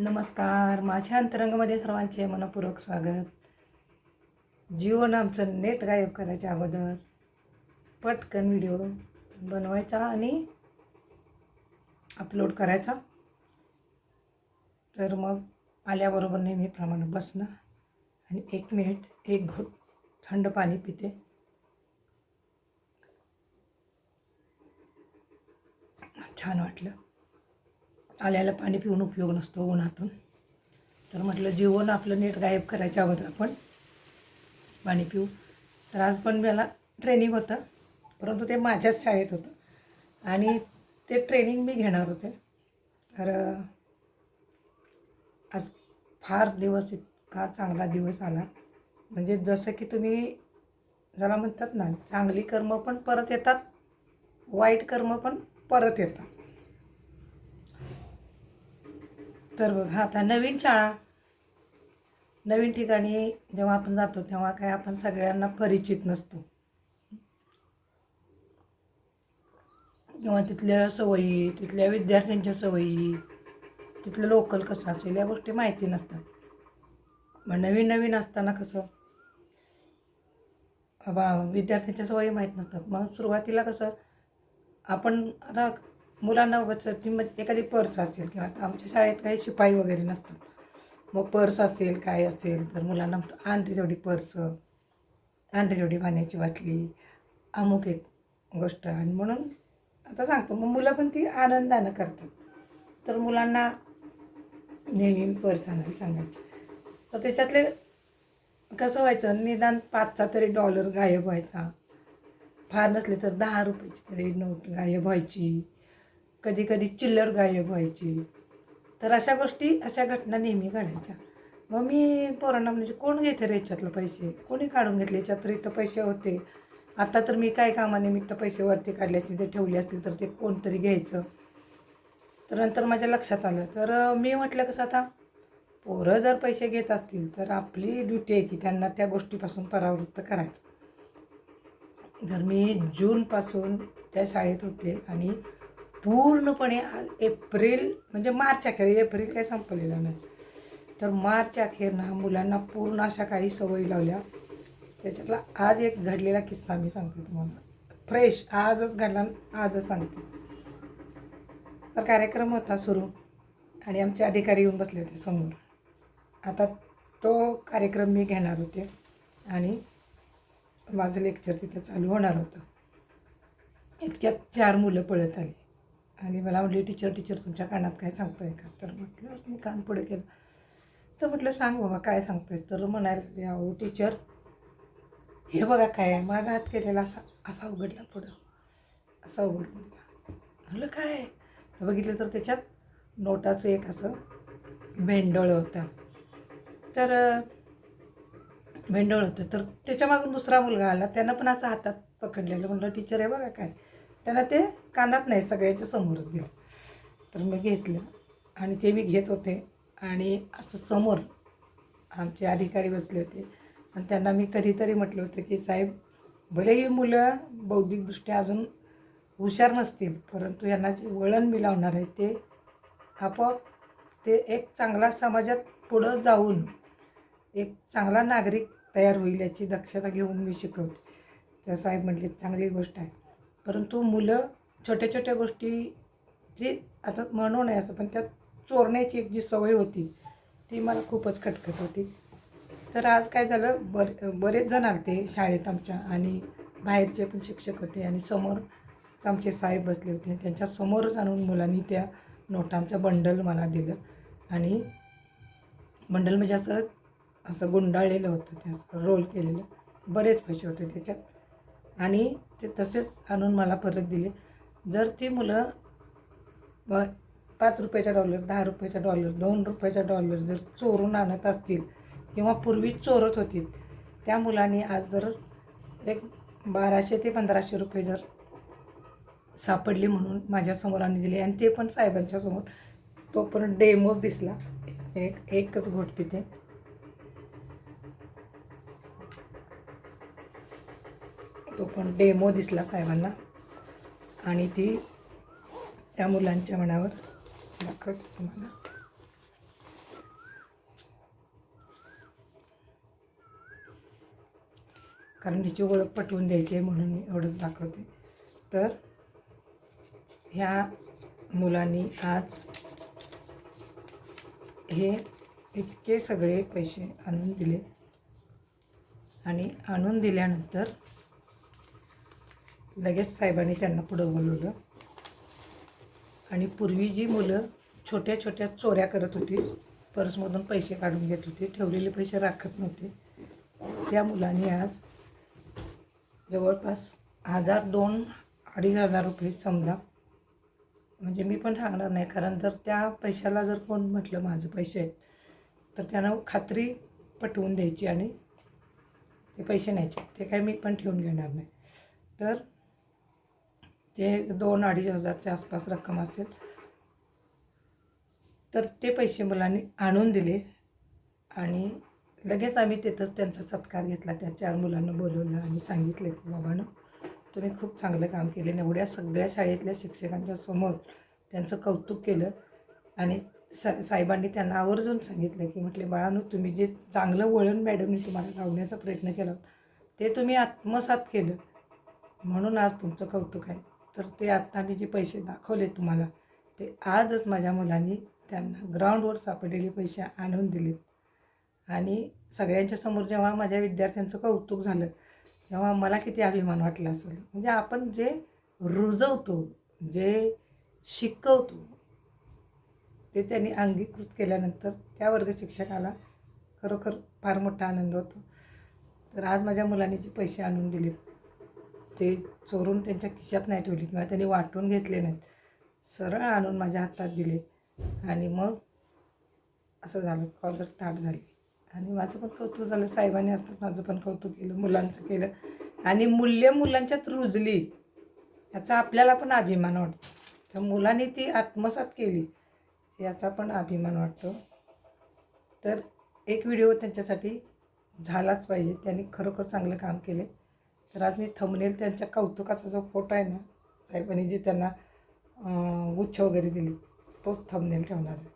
नमस्कार. माझ्या अंतरंगामध्ये सर्वांचे मनपूर्वक स्वागत. जीवन आमचं नेट गायब करायच्या अगोदर पटकन व्हिडिओ बनवायचा आणि अपलोड करायचा. तर मग आल्याबरोबर नेहमीप्रमाणे बसणं आणि एक मिनिट एक घोट थंड पाणी पिते. छान वाटलं. आल्याला पाणी पिऊन उपयोग नसतो उन्हातून. तर म्हटलं जीवन आपलं नीट गायब करायच्या अगोदर आपण पाणी पिऊ. तर आज पण मला ट्रेनिंग होतं परंतु ते माझ्याच शाळेत होतं. आणि ते ट्रेनिंग मी घेणार होते. तर आज फार दिवस इतका चांगला दिवस आला. म्हणजे जसं की तुम्ही ज्याला म्हणतात ना चांगली कर्म पण परत येतात वाईट कर्म पण परत येतात. तर बघा आता नवीन शाळा. नवीन ठिकाणी जेव्हा आपण जातो तेव्हा काय आपण सगळ्यांना परिचित नसतो. किंवा तिथल्या सवयी तिथल्या विद्यार्थ्यांच्या सवयी तिथलं लोकल कसं असेल या गोष्टी माहिती नसतात. मग नवीन नवीन असताना कसं? बाबा विद्यार्थ्यांच्या सवयी माहीत नसतात. मग सुरुवातीला कसं? आपण आता मुलांना बघत ती मग एखादी पर्स असेल किंवा आता आमच्या शाळेत काही शिपाई वगैरे नसतात. मग पर्स असेल काय असेल तर मुलांना म्हणतो, आण जेवढी पर्स आण जेवढी पाण्याची बाटली अमुक एक गोष्ट. आणि म्हणून आता सांगतो मग मुलं पण ती आनंदानं करतात. तर मुलांना नेहमी पर्स आणायला सांगायची. तर त्याच्यातले कसं व्हायचं निदान पाचचा तरी डॉलर गायब व्हायचा. फार नसले तर दहा रुपयाची तरी नोट गायब व्हायची. कधी कधी चिल्लर गायब व्हायची. तर अशा गोष्टी अशा घटना नेहमी घडायच्या. मग मी पोरांना म्हणजे कोण घेते रे याच्यातलं पैसे? कोणी काढून घेतले याच्यात? तर इथं पैसे होते. आता तर मी काय कामानिमित्त पैसे वरती काढले असतील ते ठेवले असतील तर ते कोणतरी घ्यायचं. तर नंतर माझ्या लक्षात आलं. तर मी म्हटलं कसं आता पोरं जर पैसे घेत असतील तर आपली ड्युटी आहे की त्यांना त्या गोष्टीपासून परावृत्त करायचं. जर मी जूनपासून त्या शाळेत होते आणि पूर्णपणे आज एप्रिल म्हणजे मार्च अखेर एप्रिल काही संपलेला नाही. तर मार्च अखेरनं मुलांना पूर्ण अशा काही सवयी लावल्या. त्याच्यातला आज एक घडलेला किस्सा मी सांगते तुम्हाला. फ्रेश आजच घडला आजच सांगते. तर कार्यक्रम होता सुरू आणि आमचे अधिकारी येऊन बसले होते समोर. आता तो कार्यक्रम मी घेणार होते आणि माझं लेक्चर तिथं चालू होणार होतं. इतक्यात चार मुलं पळत आली. आणि मला म्हटली टीचर टीचर तुमच्या कानात काय सांगतो आहे का? तर म्हटलं मी कान पुढे केलं. तर म्हटलं सांग बाबा काय सांगतोय तर म्हणायला अहो टीचर हे बघा काय आहे माझा हात केलेला असा असा उघडला पुढं. असा उघडून म्हटलं काय तर बघितलं तर त्याच्यात नोटाचं एक असं भेंडोळ होतं. तर अं, भेंडोळ होतं. तर त्याच्या मागून दुसरा मुलगा आला त्यानं पण असं हातात पकडलेलं. म्हटलं टीचर आहे बघा काय त्याला ते कानात नाही सगळ्याच्या समोरच दिलं. तर मी घेतलं आणि ते मी घेत होते. आणि असं समोर आमचे अधिकारी बसले होते. आणि त्यांना मी कधीतरी म्हटलं होतं की साहेब भले ही मुलं बौद्धिकदृष्ट्या अजून हुशार नसतील परंतु यांना जे वळण मी लावणार आहे ते आपोआप ते एक चांगला समाजात पुढं जाऊन एक चांगला नागरिक तयार होईल याची दक्षता घेऊन मी शिकवते. तर साहेब म्हटले चांगली गोष्ट आहे. परंतु मुलं छोट्या छोट्या गोष्टी जे आता म्हणू नये असं पण त्यात चोरण्याची एक जी सवय होती ती मला खूपच खटकत होती. तर आज काय झालं बर बरेच जण आलते शाळेत आमच्या आणि बाहेरचे पण शिक्षक होते आणि समोरच आमचे साहेब बसले होते. त्यांच्या समोरच आणून मुलांनी त्या नोटांचं बंडल मला दिलं आणि बंडल म्हणजे असं असं गुंडाळलेलं होतं त्याचं रोल केलेलं. बरेच पैसे होते त्याच्यात. आणि ते तसेच आणून मला परत दिले. जर ती मुलं व पाच रुपयाचा डॉलर दहा रुपयाचा डॉलर दोन रुपयाचा डॉलर जर चोरून आणत असतील किंवा पूर्वी चोरत होती त्या मुलांनी आज जर एक बाराशे ते पंधराशे रुपये जर सापडली म्हणून माझ्यासमोर आणि आणून दिले आणि ते पण साहेबांच्या समोर तो पण डेमोच दिसला. एक एकच घोट पिते तो पण डेमो दिसला साहेबांना. आणि ती त्या मुलांच्या मनावर दाखवते तुम्हाला. कारण हिची ओळख पटवून द्यायची आहे म्हणून मी एवढंच दाखवते. तर ह्या मुलांनी आज हे इतके सगळे पैसे आणून दिले. आणि आणून दिल्यानंतर लगेच साहेबांनी त्यांना पुढं बोलवलं. आणि पूर्वी जी मुलं छोट्या छोट्या चोऱ्या करत होती पर्समधून पैसे काढून घेत होते ठेवलेले पैसे राखत नव्हते त्या मुलांनी आज जवळपास हजार दोन अडीच हजार रुपये समजा. म्हणजे मी पण सांगणार नाही कारण जर त्या पैशाला जर कोण म्हटलं माझं पैसे आहेत तर त्यांना खात्री पटवून द्यायची आणि ते पैसे न्यायचे. ते काय मी पण ठेवून घेणार नाही. तर जे दोन अडीच हजारच्या आसपास रक्कम असेल तर ते पैसे मुलांनी आणून दिले. आणि लगेच आम्ही तिथंच त्यांचा सत्कार घेतला. त्या चार मुलांना बोलवलं आणि सांगितलं की बाबानं तुम्ही खूप चांगलं काम केले. एवढ्या सगळ्या शाळेतल्या शिक्षकांच्या समोर त्यांचं कौतुक केलं. आणि सा साहेबांनी त्यांना आवर्जून सांगितलं की म्हटले बाळानो तुम्ही जे चांगलं वळण मॅडमनी तुम्हाला लावण्याचा प्रयत्न केला होता, ते तुम्ही आत्मसात केलं. म्हणून आज तुमचं कौतुक आहे. तर ते आत्ता मी जे पैसे दाखवले तुम्हाला ते आजच माझ्या मुलांनी त्यांना ग्राउंडवर सापडलेले पैसे आणून दिलेत. आणि सगळ्यांच्या समोर जेव्हा माझ्या विद्यार्थ्यांचं कौतुक झालं तेव्हा मला किती अभिमान वाटला असेल. म्हणजे आपण जे रुजवतो जे शिकवतो ते त्यांनी अंगीकृत केल्यानंतर त्या वर्ग शिक्षकाला खरोखर फार मोठा आनंद होतो. तर आज माझ्या मुलांनी जे पैसे आणून दिले ते चोरून त्यांच्या खिशात नाही ठेवली किंवा त्यांनी वाटून घेतले नाहीत. सरळ आणून माझ्या हातात दिले. आणि मग असं झालं कॉलर ताट झाली. आणि माझं पण कौतुक झालं. साहेबांनी अर्थात माझं पण कौतुक केलं मुलांचं केलं. आणि मूल्य मुलांच्यात रुजली. याचा आपल्याला पण अभिमान वाटतो. तर मुलांनी ती आत्मसात केली याचा पण अभिमान वाटतो. तर एक व्हिडिओ त्यांच्यासाठी झालाच पाहिजे. त्यांनी खरोखर चांगलं काम केले. तर आज मी थंबनेल त्यांच्या कौतुकाचा जो फोटो आहे ना साहेबांनी जे त्यांना गुच्छ वगैरे दिली तोच थंबनेल ठेवणार आहे.